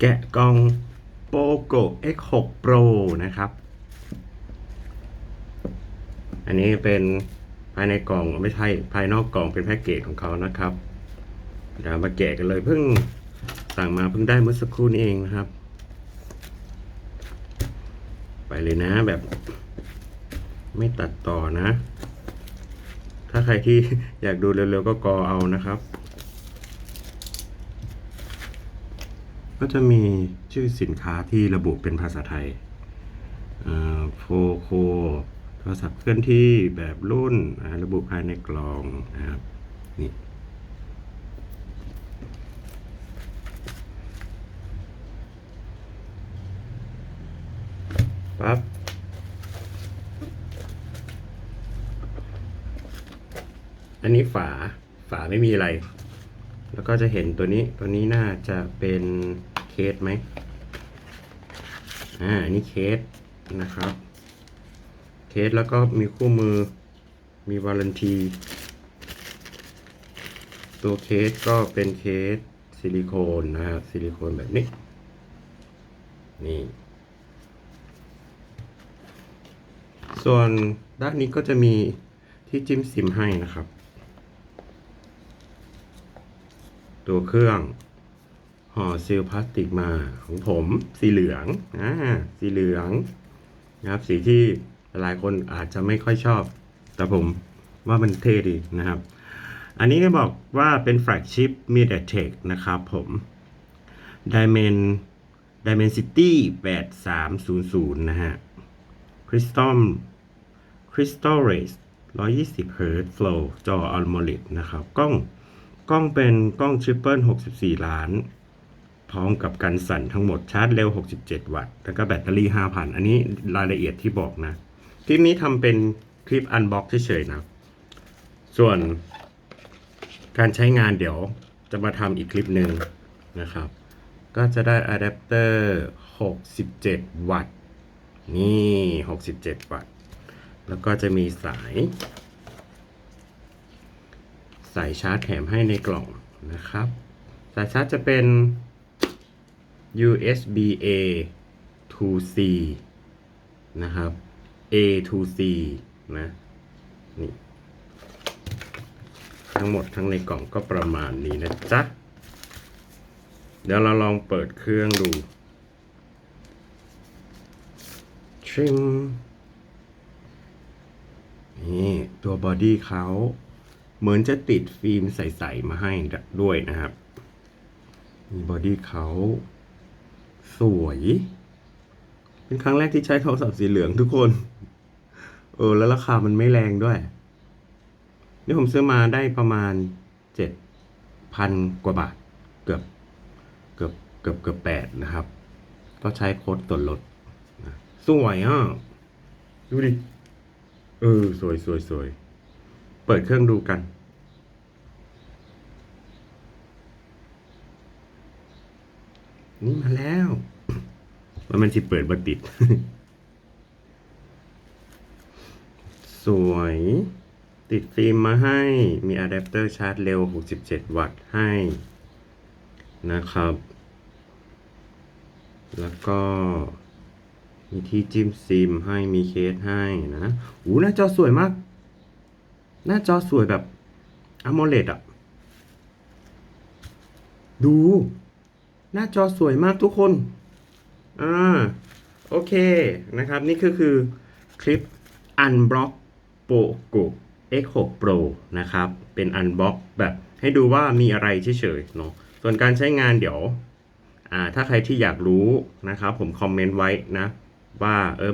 แกะกล่อง POCO X6 Pro นะครับ อันนี้เป็นภายในกล่องไม่ใช่ภายนอกกล่องเป็นแพ็กเกจของเขานะครับเดี๋ยวมาแกะกันเลยเพิ่งสั่งมาเพิ่งได้เมื่อสักครู่นี้เองนะครับ ไปเลยนะแบบ ไม่ตัดต่อนะ ถ้าใครที่อยากดูเร็วๆก็กอเอานะครับ ก็จะมีชื่อสินค้าที่ระบุเป็นภาษาไทยโฟโคโทรศัพท์เคลื่อนที่แบบรุ่นระบุภายในกล่องนะครับนี่ปั๊บอันนี้ฝาฝาไม่มีอะไร แล้วก็จะเห็นตัวนี้ตัวนี้น่าจะเป็น เคสไหมอ่าอันนี้เคสนะครับ เคสแล้วก็มีคู่มือมีวารันทีตัวเคสก็เป็นเคสซิลิโคนนะครับซิลิโคนแบบนี้ นี่ ส่วนด้านนี้ก็จะมีที่จิ้มซิมให้นะครับ ตัวเครื่อง ห่อซีลพลาสติกมาของผม สีเหลืองอ่าสีเหลืองนะครับ สีที่หลายคนอาจจะไม่ค่อยชอบ แต่ผมว่ามันเท่ดีนะครับ อันนี้ก็บอกว่าเป็นแฟลกชิพ MediaTek นะครับผม Dimen Dimensity 8300นย์ศูนย์นะฮะ Crystal Crystal Rays 120 Hz Flow จอ AMOLED นะครับ กล้องกล้องเป็นกล้อง Triple 64ล้าน พร้อมกับกันสั่นทั้งหมดชาร์จเร็ว 67 วัตต์ แล้วก็แบตเตอรี่ 5,000 อันนี้รายละเอียดที่บอกนะ คลิปนี้ทำเป็นคลิปอันบ็อกเฉยๆนะ ส่วนการใช้งานเดี๋ยวจะมาทำอีกคลิปหนึ่งนะครับ ก็จะได้อะแดปเตอร์ 67 วัตต์ นี่ 67 วัตต์ แล้วก็จะมีสาย สายชาร์จแถมให้ในกล่องนะครับ สายชาร์จจะเป็น USB A to C นะครับ A to C นะนี่ทั้งหมดทั้งในกล่องก็ประมาณนี้นะจ๊ะ เดี๋ยวเราลองเปิดเครื่องดูทริมนี่ตัวบอดี้เขาเหมือนจะติดฟิล์มใส ๆ มาให้ด้วยนะครับ มีบอดี้เขา สวย เป็นครั้งแรกที่ใช้โทรศัพท์สีเหลืองทุกคน เออ แล้วราคามันไม่แรงด้วย นี่ผมซื้อมาได้ประมาณเจ็ดพันกว่าบาท เกือบ เกือบ เกือบเกือบแปดนะครับ ก็ใช้โค้ดส่วนลดสวยอะ ดูดิ เออ สวยสวยสวย เปิดเครื่องดูกัน นี่มาแล้วว่ามันสิเปิดบัติด สวย ติดฟิล์มมาให้ มีอะแดปเตอร์ชาร์จเร็ว 67 วัตต์ให้ นะครับ แล้วก็ มีที่จิ้มซิมให้ มีเคสให้นะอู้หน้าจอสวยมาก หน้าจอสวยแบบอ m o l e d อะดู หน้าจอสวยมากทุกคน อ่า โอเค นะครับ นี่ก็คือคลิป Unblock Poco X6 Pro นะครับ เป็น Unbox แบบให้ดูว่ามีอะไรเฉยๆเนาะ ส่วนการใช้งานเดี๋ยว อ่า ถ้าใครที่อยากรู้นะครับ ผมคอมเมนต์ไว้นะ ว่าเออ